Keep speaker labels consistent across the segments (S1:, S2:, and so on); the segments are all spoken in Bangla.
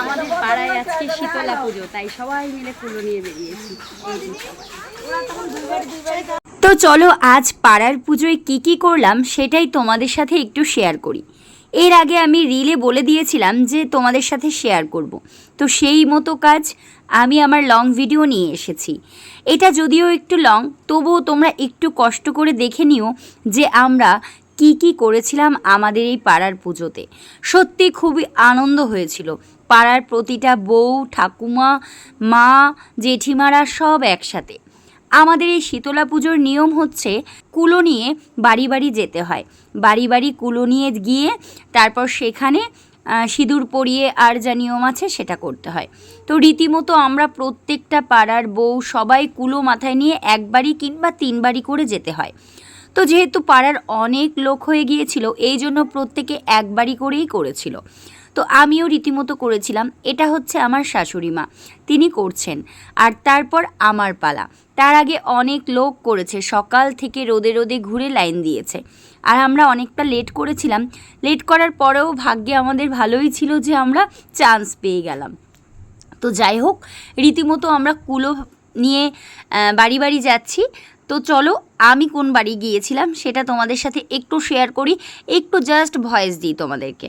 S1: আমাদের পাড়ায় আজকে শীতলা পুজো, তাই সবাই মিলে নিয়ে বেরিয়েছি। তো চলো, আজ পাড়ার পুজোয় কি কি করলাম সেটাই তোমাদের সাথে একটু শেয়ার করি। এর আগে আমি রিলে বলে দিয়েছিলাম যে তোমাদের সাথে শেয়ার করব। তো সেই মতো কাজ আমি আমার লং ভিডিও নিয়ে এসেছি। এটা যদিও একটু লং তবুও তোমরা একটু কষ্ট করে দেখে নিও যে আমরা কি কি করেছিলাম আমাদের এই পাড়ার পুজোতে। সত্যি খুবই আনন্দ হয়েছিল। পাড়ার প্রতিটা বউ, ঠাকুমা, মা, জেঠিমারা সব একসাথে। আমাদের এই শীতলা পুজোর নিয়ম হচ্ছে কুলো নিয়ে বাড়ি বাড়ি যেতে হয়। বাড়ি বাড়ি কুলো নিয়ে গিয়ে তারপর সেখানে সিঁদুর পরিয়ে আর যা নিয়ম আছে সেটা করতে হয়। তো রীতিমতো আমরা প্রত্যেকটা পাড়ার বউ সবাই কুলো মাথায় নিয়ে একবারই কিংবা তিনবারই করে যেতে হয়। তো যেহেতু পাড়ার অনেক লোক হয়ে গিয়েছিল, এই জন্য প্রত্যেকে একবারই করেই করেছিল। তো আমিও রীতিমতো করেছিলাম। এটা হচ্ছে আমার শাশুড়ি মা। তিনি করছেন। আর তারপর আমার পালা। তার আগে অনেক লোক করেছে। সকাল থেকে রোদে রোদে ঘুরে লাইন দিয়েছে। আর আমরা অনেকটা লেট করেছিলাম। লেট করার পরেও ভাগ্যে আমাদের ভালোই ছিল যে আমরা চান্স পেয়ে গেলাম। তো যাই হোক, রীতিমতো আমরা কুলো নিয়ে বাড়ি বাড়ি যাচ্ছি। তো চলো, আমি কোন বাড়ি গিয়েছিলাম সেটা তোমাদের সাথে একটু শেয়ার করি, একটু জাস্ট ভয়েস দিই তোমাদেরকে।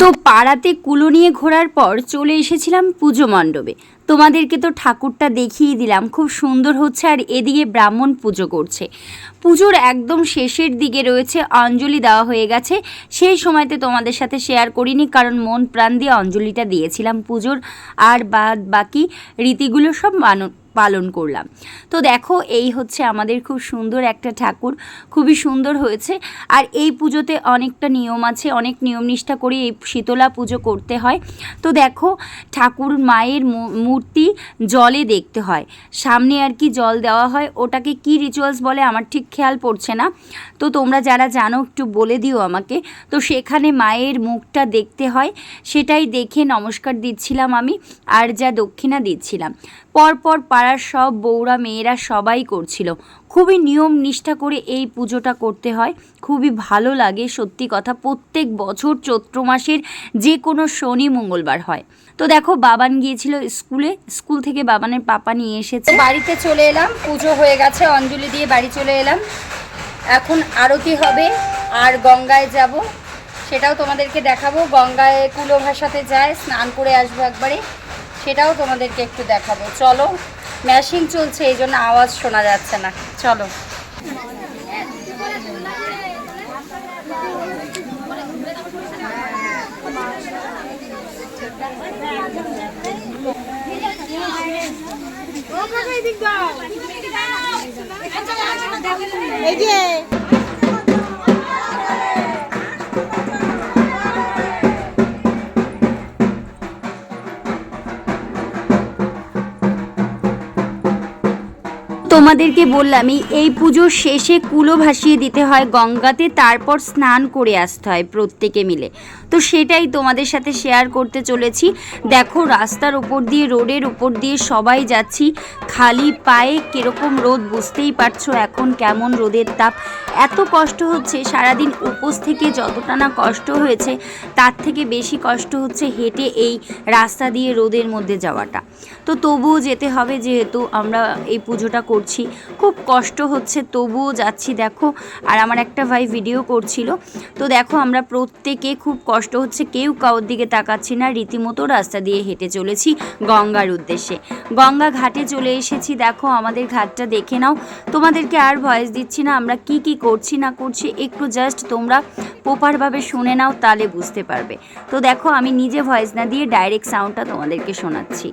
S1: তো পাড়াতে কুলো নিয়ে ঘোরার পর চলে এসেছিলাম পুজো মণ্ডপে। তোমাদেরকে তো ঠাকুরটা দেখিয়ে দিলাম, খুব সুন্দর হচ্ছে আর এদিকে ব্রাহ্মণ পুজো করছে। পুজোর একদম শেষের দিকে রয়েছে, অঞ্জলি দেওয়া হয়ে গেছে। সেই সময়তে তোমাদের সাথে শেয়ার করিনি কারণ মন প্রাণ দিয়ে অঞ্জলিটা দিয়েছিলাম পুজোর। আর বাদ বাকি রীতিগুলো সব মানন পালন করলাম। তো দেখো, এই হচ্ছে আমাদের খুব সুন্দর একটা ঠাকুর। খুবই সুন্দর হয়েছে। আর এই পুজোতে অনেকটা নিয়ম আছে, অনেক নিয়ম নিষ্ঠা করে এই শীতলা পুজো করতে হয়। তো দেখো, ঠাকুর মায়ের মূর্তি জলে দেখতে হয়। সামনে আর কি জল দেওয়া হয়। ওটাকে কি রিচুয়ালস বলে আমার ঠিক খেয়াল পড়ছে না। তো তোমরা যারা জানো, একটু বলে দিও আমাকে। তো সেখানে মায়ের মুখটা দেখতে হয়। সেটাই দেখে নমস্কার দিচ্ছিলাম আমি, আর যা দক্ষিণা দিচ্ছিলাম। পরপর পাড়ার সব বউরা মেয়েরা সবাই করছিল। খুবই নিয়ম নিষ্ঠা করে এই পুজোটা করতে হয়। খুবই ভালো লাগে, সত্যি কথা। প্রত্যেক বছর চৈত্র মাসের যে কোনো শনি মঙ্গলবার হয়। তো দেখো, বাবান গিয়েছিল স্কুলে। স্কুল থেকে বাবানের পাপা নিয়ে এসেছে। বাড়িতে চলে এলাম। পুজো হয়ে গেছে, অঞ্জলি দিয়ে বাড়ি চলে এলাম। এখন আরতি হবে, আর গঙ্গায় যাব। সেটাও তোমাদেরকে দেখাবো। গঙ্গায় কুলো ভাসাতে যায়, স্নান করে আসব একবারে। সেটাও তোমাদেরকে একটু দেখাবো। চলো ম্যাশিং চলছে এই জন্য আওয়াজ শোনা যাচ্ছে না। চলো।
S2: এই যে।
S1: তোমাদেরকে বললামই, এই পুজোর শেষে কুলো ভাসিয়ে দিতে হয় গঙ্গাতে, তারপর স্নান করে আসতে হয় প্রত্যেকে মিলে। তো সেটাই তোমাদের সাথে শেয়ার করতে চলেছি। দেখো রাস্তার উপর দিয়ে, রোডের উপর দিয়ে সবাই যাচ্ছি। খালি পায়ে কীরকম রোদ বুঝতেই পারছ এখন কেমন রোদের তাপ। এত কষ্ট হচ্ছে, সারাদিন উপোস থেকে যতটা না কষ্ট হয়েছে, তার থেকে বেশি কষ্ট হচ্ছে হেঁটে এই রাস্তা দিয়ে রোদের মধ্যে যাওয়াটা। তো তবুও যেতে হবে, যেহেতু আমরা এই পুজোটা করছি। যাচ্ছি খুব কষ্ট হচ্ছে, তবুও যাচ্ছি, দেখো। আর আমার একটা ভাই ভিডিও করছিল। তো দেখো, আমরা প্রত্যেকে খুব কষ্ট হচ্ছে, কেউ কারোর দিকে তাকাচ্ছি না, রীতিমতো রাস্তা দিয়ে হেঁটে চলেছি গঙ্গার উদ্দেশ্যে। গঙ্গা ঘাটে চলে এসেছি, দেখো, আমাদের ঘাটটা দেখে নাও। তোমাদেরকে আর ভয়েস দিচ্ছি না, আমরা কি কি করছি, না করছি, একটু জাস্ট তোমরা প্রপারভাবে শুনে নাও, তাহলে বুঝতে পারবে। তো দেখো, আমি নিজে ভয়েস না দিয়ে ডাইরেক্ট সাউন্ডটা তোমাদেরকে শোনাচ্ছি।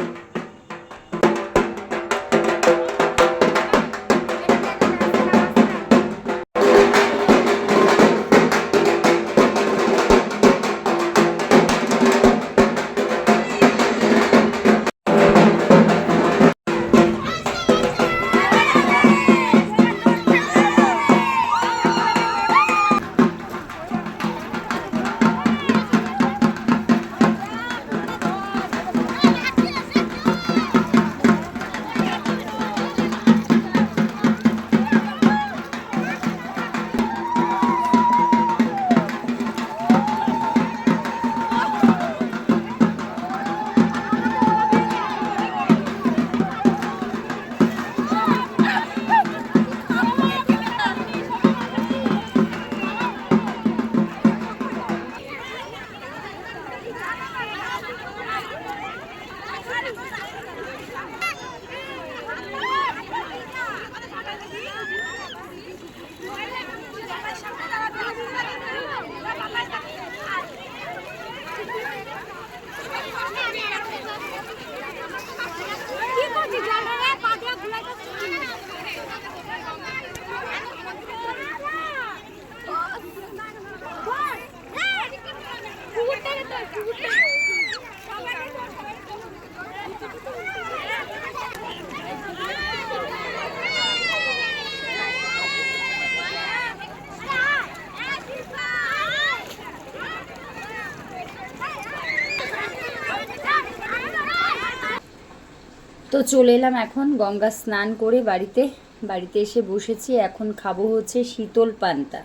S1: তো চলে এলাম এখন গঙ্গা স্নান করে বাড়িতে। বাড়িতে এসে বসেছি। এখন খাব হচ্ছে শীতল পান্তা।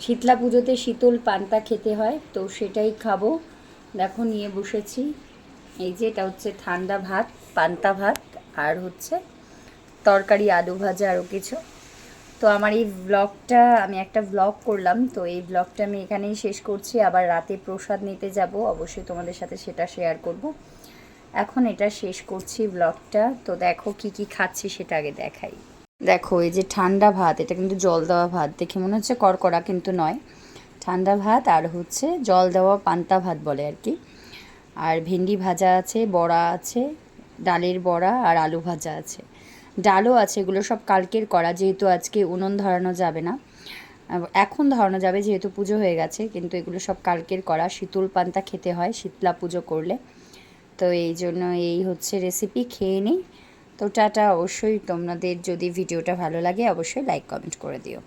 S1: শীতলা পুজোতে শীতল পান্তা খেতে হয়, তো সেটাই খাব। দেখো, নিয়ে বসেছি। এই যে, এটা হচ্ছে ঠান্ডা ভাত, পান্তা ভাত, আর হচ্ছে তরকারি, আলু ভাজা আরও কিছু। তো আমার এই ব্লগটা আমি একটা ব্লগ করলাম, তো এই ব্লগটা আমি এখানেই শেষ করছি। আবার রাতে প্রসাদ নিতে যাব, অবশ্যই তোমাদের সাথে সেটা শেয়ার করব। এখন এটা শেষ করছি ব্লগটা তো দেখো, কি কি খাচ্ছি সেটা আগে দেখাই। দেখো, এই যে ঠান্ডা ভাত, এটা কিন্তু জল দেওয়া ভাত। দেখে মনে হচ্ছে করকড়া কিন্তু নয়। ঠান্ডা ভাত আর হচ্ছে জল দেওয়া পান্তা ভাত বলে আর কি। আর ভেন্ডি ভাজা আছে, বড়া আছে, ডালের বড়া আর আলু ভাজা আছে। ডালও আছে, এগুলো সব কালকের করা যেহেতু আজকে উনুন ধরানো যাবে না। এখন ধরানো যাবে, যেহেতু পুজো হয়ে গেছে, কিন্তু এগুলো সব কালকের করা শীতল পান্তা খেতে হয়, শীতলা পুজো করলে। তো এই জন্য এই হচ্ছে রেসিপি খেয়ে নিই। তো টাটা অবশ্যই তোমাদের যদি ভিডিওটা ভালো লাগে অবশ্যই লাইক কমেন্ট করে দিও।